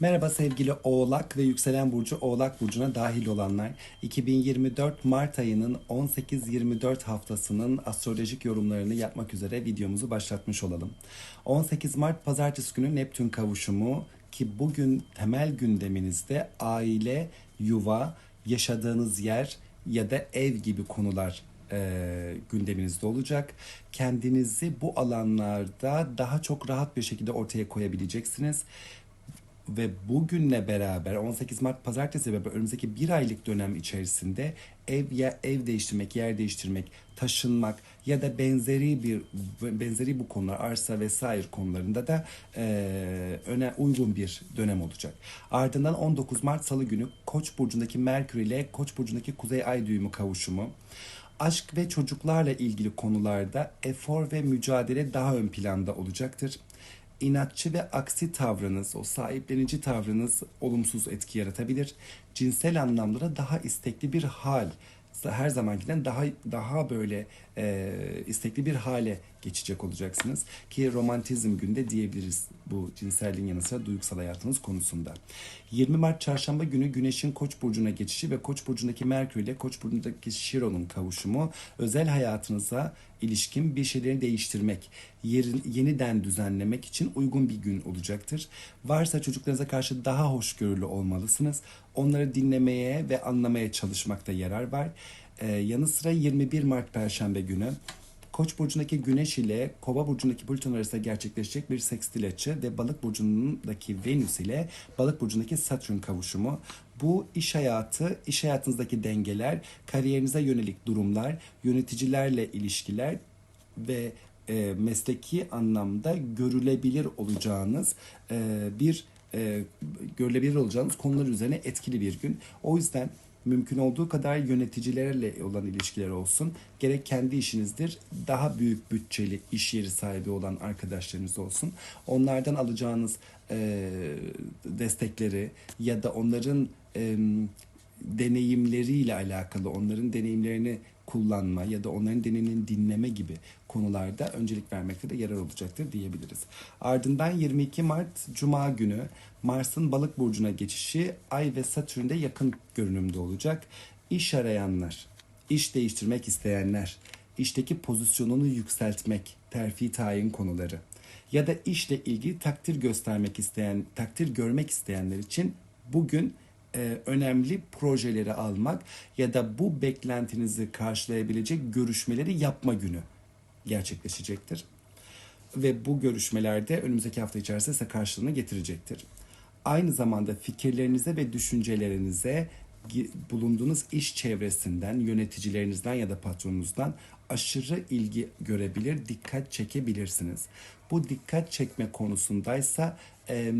Merhaba sevgili Oğlak ve yükselen burcu Oğlak burcuna dahil olanlar. 2024 Mart ayının 18-24 haftasının astrolojik yorumlarını yapmak üzere videomuzu başlatmış olalım. 18 Mart pazartesi günü Neptün kavuşumu ki bugün temel gündeminizde aile, yuva, yaşadığınız yer ya da ev gibi konular e, gündeminizde olacak. Kendinizi bu alanlarda daha çok rahat bir şekilde ortaya koyabileceksiniz ve bugünle beraber 18 Mart pazartesi ve önümüzdeki bir aylık dönem içerisinde ev ya ev değiştirmek, yer değiştirmek, taşınmak ya da benzeri bir benzeri bu konular arsa vesaire konularında da e, öne uygun bir dönem olacak. Ardından 19 Mart Salı günü Koç burcundaki Merkür ile Koç burcundaki Kuzey Ay düğümü kavuşumu aşk ve çocuklarla ilgili konularda efor ve mücadele daha ön planda olacaktır inatçı ve aksi tavrınız, o sahiplenici tavrınız olumsuz etki yaratabilir. Cinsel anlamda da daha istekli bir hal, her zamankinden daha daha böyle e, istekli bir hale geçecek olacaksınız ki romantizm günde diyebiliriz bu cinselliğin yanı sıra duygusal hayatınız konusunda. 20 Mart çarşamba günü Güneş'in Koç burcuna geçişi ve Koç burcundaki Merkür ile Koç burcundaki Şiron'un kavuşumu özel hayatınıza ilişkin bir şeyleri değiştirmek, yerin, yeniden düzenlemek için uygun bir gün olacaktır. Varsa çocuklarınıza karşı daha hoşgörülü olmalısınız. Onları dinlemeye ve anlamaya çalışmakta yarar var. Ee, yanı sıra 21 Mart Perşembe günü Koç burcundaki Güneş ile Kova burcundaki Plüton arasında gerçekleşecek bir sekstil açı ve Balık burcundaki Venüs ile Balık burcundaki Satürn kavuşumu. Bu iş hayatı, iş hayatınızdaki dengeler, kariyerinize yönelik durumlar, yöneticilerle ilişkiler ve e, mesleki anlamda görülebilir olacağınız e, bir e, görülebilir olacağınız konular üzerine etkili bir gün. O yüzden mümkün olduğu kadar yöneticilerle olan ilişkiler olsun. Gerek kendi işinizdir, daha büyük bütçeli iş yeri sahibi olan arkadaşlarınız olsun. Onlardan alacağınız e, destekleri ya da onların e, deneyimleriyle alakalı, onların deneyimlerini kullanma ya da onların deneyimlerini dinleme gibi konularda öncelik vermekte de yarar olacaktır diyebiliriz. Ardından 22 Mart Cuma günü Mars'ın balık burcuna geçişi Ay ve Satürn'de yakın görünümde olacak. İş arayanlar, iş değiştirmek isteyenler, işteki pozisyonunu yükseltmek, terfi tayin konuları ya da işle ilgili takdir göstermek isteyen, takdir görmek isteyenler için bugün e, önemli projeleri almak ya da bu beklentinizi karşılayabilecek görüşmeleri yapma günü gerçekleşecektir. Ve bu görüşmelerde önümüzdeki hafta içerisinde size karşılığını getirecektir. Aynı zamanda fikirlerinize ve düşüncelerinize bulunduğunuz iş çevresinden, yöneticilerinizden ya da patronunuzdan aşırı ilgi görebilir, dikkat çekebilirsiniz. Bu dikkat çekme konusundaysa e,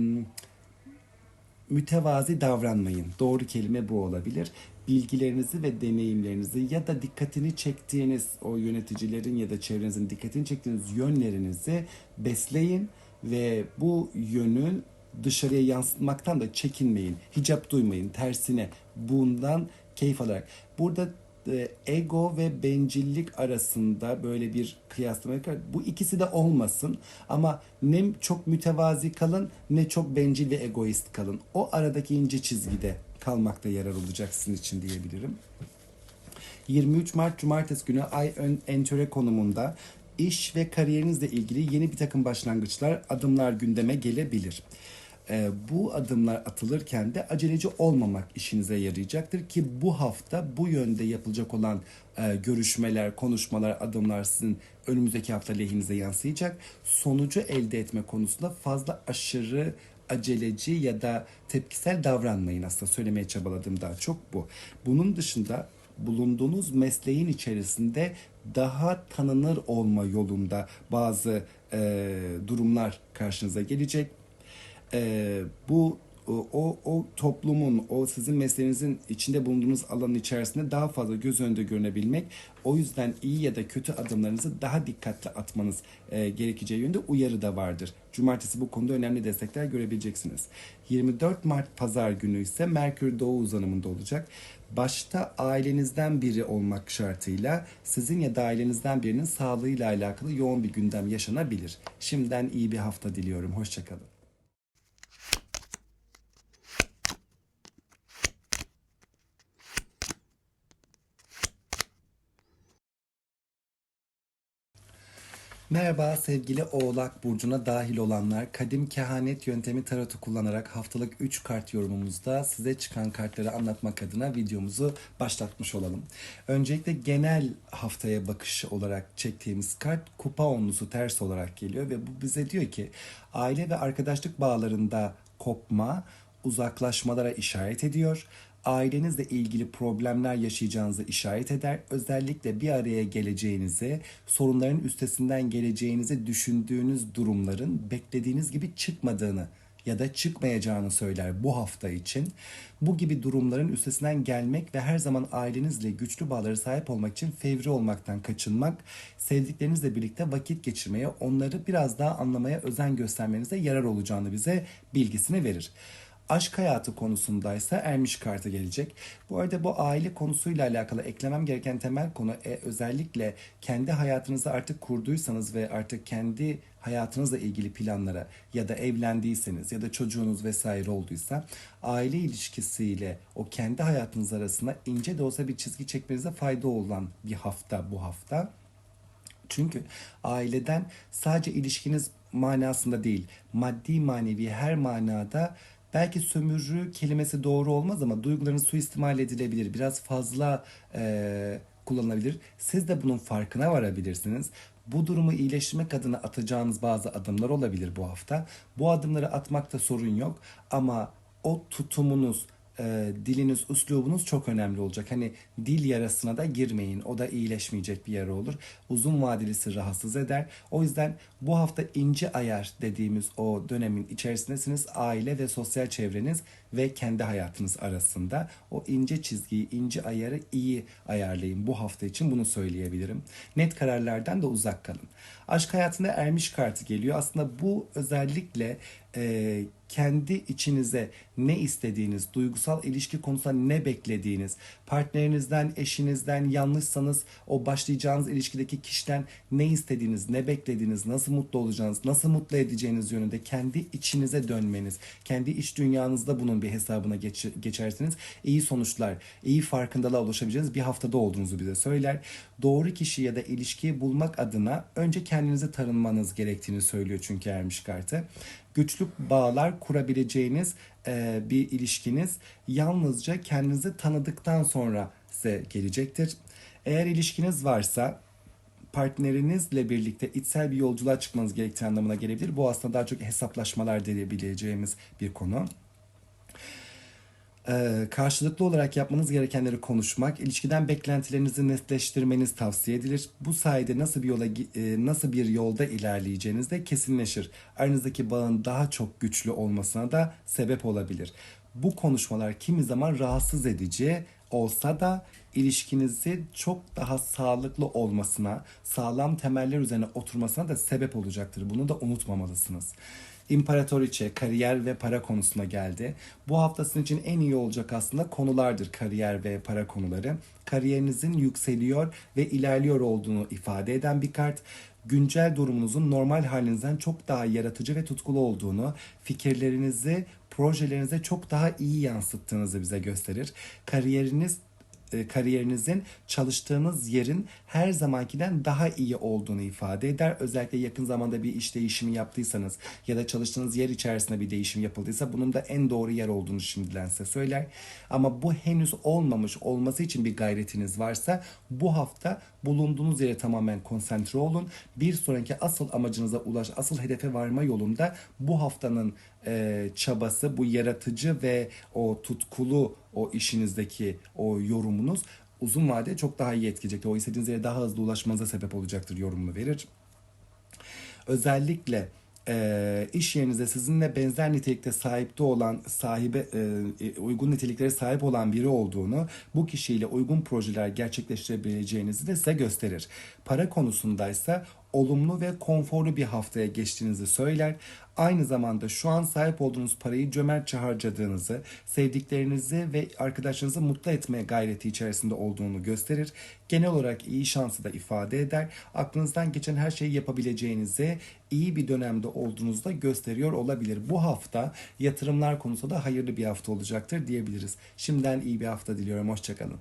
mütevazi davranmayın. Doğru kelime bu olabilir. Bilgilerinizi ve deneyimlerinizi ya da dikkatini çektiğiniz o yöneticilerin ya da çevrenizin dikkatini çektiğiniz yönlerinizi besleyin ve bu yönün dışarıya yansıtmaktan da çekinmeyin. Hicap duymayın. Tersine bundan keyif alarak. Burada ego ve bencillik arasında böyle bir kıyaslama yapar. Bu ikisi de olmasın ama ne çok mütevazi kalın ne çok bencil ve egoist kalın. O aradaki ince çizgide kalmakta yarar olacak sizin için diyebilirim. 23 Mart Cumartesi günü Ay entöre konumunda iş ve kariyerinizle ilgili yeni bir takım başlangıçlar, adımlar gündeme gelebilir e, bu adımlar atılırken de aceleci olmamak işinize yarayacaktır ki bu hafta bu yönde yapılacak olan e, görüşmeler, konuşmalar, adımlar sizin önümüzdeki hafta lehinize yansıyacak. Sonucu elde etme konusunda fazla aşırı aceleci ya da tepkisel davranmayın aslında söylemeye çabaladığım daha çok bu. Bunun dışında bulunduğunuz mesleğin içerisinde daha tanınır olma yolunda bazı e, durumlar karşınıza gelecek e, bu o, o toplumun, o sizin mesleğinizin içinde bulunduğunuz alanın içerisinde daha fazla göz önünde görünebilmek, o yüzden iyi ya da kötü adımlarınızı daha dikkatli atmanız e, gerekeceği yönde uyarı da vardır. Cumartesi bu konuda önemli destekler görebileceksiniz. 24 Mart Pazar günü ise Merkür Doğu uzanımında olacak. Başta ailenizden biri olmak şartıyla sizin ya da ailenizden birinin sağlığıyla alakalı yoğun bir gündem yaşanabilir. Şimdiden iyi bir hafta diliyorum. Hoşçakalın. Merhaba sevgili Oğlak Burcu'na dahil olanlar. Kadim kehanet yöntemi tarotu kullanarak haftalık 3 kart yorumumuzda size çıkan kartları anlatmak adına videomuzu başlatmış olalım. Öncelikle genel haftaya bakış olarak çektiğimiz kart kupa onlusu ters olarak geliyor ve bu bize diyor ki aile ve arkadaşlık bağlarında kopma, uzaklaşmalara işaret ediyor ailenizle ilgili problemler yaşayacağınızı işaret eder. Özellikle bir araya geleceğinizi, sorunların üstesinden geleceğinizi düşündüğünüz durumların beklediğiniz gibi çıkmadığını ya da çıkmayacağını söyler bu hafta için. Bu gibi durumların üstesinden gelmek ve her zaman ailenizle güçlü bağları sahip olmak için fevri olmaktan kaçınmak, sevdiklerinizle birlikte vakit geçirmeye, onları biraz daha anlamaya özen göstermenize yarar olacağını bize bilgisini verir. Aşk hayatı konusundaysa ermiş kartı gelecek. Bu arada bu aile konusuyla alakalı eklemem gereken temel konu e, özellikle kendi hayatınızı artık kurduysanız ve artık kendi hayatınızla ilgili planlara ya da evlendiyseniz ya da çocuğunuz vesaire olduysa aile ilişkisiyle o kendi hayatınız arasında ince de olsa bir çizgi çekmenize fayda olan bir hafta bu hafta. Çünkü aileden sadece ilişkiniz manasında değil, maddi manevi her manada belki sömürü kelimesi doğru olmaz ama duygularınız suistimal edilebilir. Biraz fazla e, kullanılabilir. Siz de bunun farkına varabilirsiniz. Bu durumu iyileştirmek adına atacağınız bazı adımlar olabilir bu hafta. Bu adımları atmakta sorun yok ama o tutumunuz, e, diliniz, üslubunuz çok önemli olacak. Hani dil yarasına da girmeyin. O da iyileşmeyecek bir yara olur. Uzun vadelisi rahatsız eder. O yüzden bu hafta ince ayar dediğimiz o dönemin içerisindesiniz. Aile ve sosyal çevreniz ve kendi hayatınız arasında o ince çizgiyi, ince ayarı iyi ayarlayın. Bu hafta için bunu söyleyebilirim. Net kararlardan da uzak kalın. Aşk hayatında ermiş kartı geliyor. Aslında bu özellikle e, kendi içinize ne istediğiniz, duygusal ilişki konusunda ne beklediğiniz, partnerinizden, eşinizden, yanlışsanız o başlayacağınız ilişkideki kişiden ne istediğiniz, ne beklediğiniz, nasıl mutlu olacağınız, nasıl mutlu edeceğiniz yönünde kendi içinize dönmeniz, kendi iç dünyanızda bunun bir hesabına geç, geçersiniz. iyi sonuçlar, iyi farkındalığa ulaşabileceğiniz bir haftada olduğunuzu bize söyler. Doğru kişi ya da ilişkiyi bulmak adına önce kendinizi tanınmanız gerektiğini söylüyor çünkü ermiş kartı güçlü bağlar kurabileceğiniz e, bir ilişkiniz yalnızca kendinizi tanıdıktan sonra size gelecektir. Eğer ilişkiniz varsa partnerinizle birlikte içsel bir yolculuğa çıkmanız gerektiği anlamına gelebilir. Bu aslında daha çok hesaplaşmalar diyebileceğimiz bir konu. Ee, karşılıklı olarak yapmanız gerekenleri konuşmak, ilişkiden beklentilerinizi netleştirmeniz tavsiye edilir. Bu sayede nasıl bir yola e, nasıl bir yolda ilerleyeceğiniz de kesinleşir. Aranızdaki bağın daha çok güçlü olmasına da sebep olabilir. Bu konuşmalar kimi zaman rahatsız edici olsa da ilişkinizi çok daha sağlıklı olmasına, sağlam temeller üzerine oturmasına da sebep olacaktır. Bunu da unutmamalısınız. İmparatoriçe, kariyer ve para konusuna geldi. Bu haftasının için en iyi olacak aslında konulardır kariyer ve para konuları. Kariyerinizin yükseliyor ve ilerliyor olduğunu ifade eden bir kart güncel durumunuzun normal halinizden çok daha yaratıcı ve tutkulu olduğunu, fikirlerinizi projelerinize çok daha iyi yansıttığınızı bize gösterir. Kariyeriniz kariyerinizin çalıştığınız yerin her zamankinden daha iyi olduğunu ifade eder. Özellikle yakın zamanda bir iş değişimi yaptıysanız ya da çalıştığınız yer içerisinde bir değişim yapıldıysa bunun da en doğru yer olduğunu şimdiden size söyler. Ama bu henüz olmamış olması için bir gayretiniz varsa bu hafta bulunduğunuz yere tamamen konsantre olun. Bir sonraki asıl amacınıza ulaş, asıl hedefe varma yolunda bu haftanın e, çabası, bu yaratıcı ve o tutkulu o işinizdeki o yorumunuz uzun vade çok daha iyi etkileyecektir. O istediğiniz yere daha hızlı ulaşmanıza sebep olacaktır yorumunu verir. Özellikle e, iş yerinizde sizinle benzer nitelikte sahipte olan sahibe e, uygun niteliklere sahip olan biri olduğunu bu kişiyle uygun projeler gerçekleştirebileceğinizi de size gösterir. Para konusundaysa olumlu ve konforlu bir haftaya geçtiğinizi söyler. Aynı zamanda şu an sahip olduğunuz parayı cömertçe harcadığınızı, sevdiklerinizi ve arkadaşlarınızı mutlu etmeye gayreti içerisinde olduğunu gösterir. Genel olarak iyi şansı da ifade eder. Aklınızdan geçen her şeyi yapabileceğinizi, iyi bir dönemde olduğunuzu da gösteriyor olabilir. Bu hafta yatırımlar konusunda da hayırlı bir hafta olacaktır diyebiliriz. Şimdiden iyi bir hafta diliyorum. Hoşçakalın.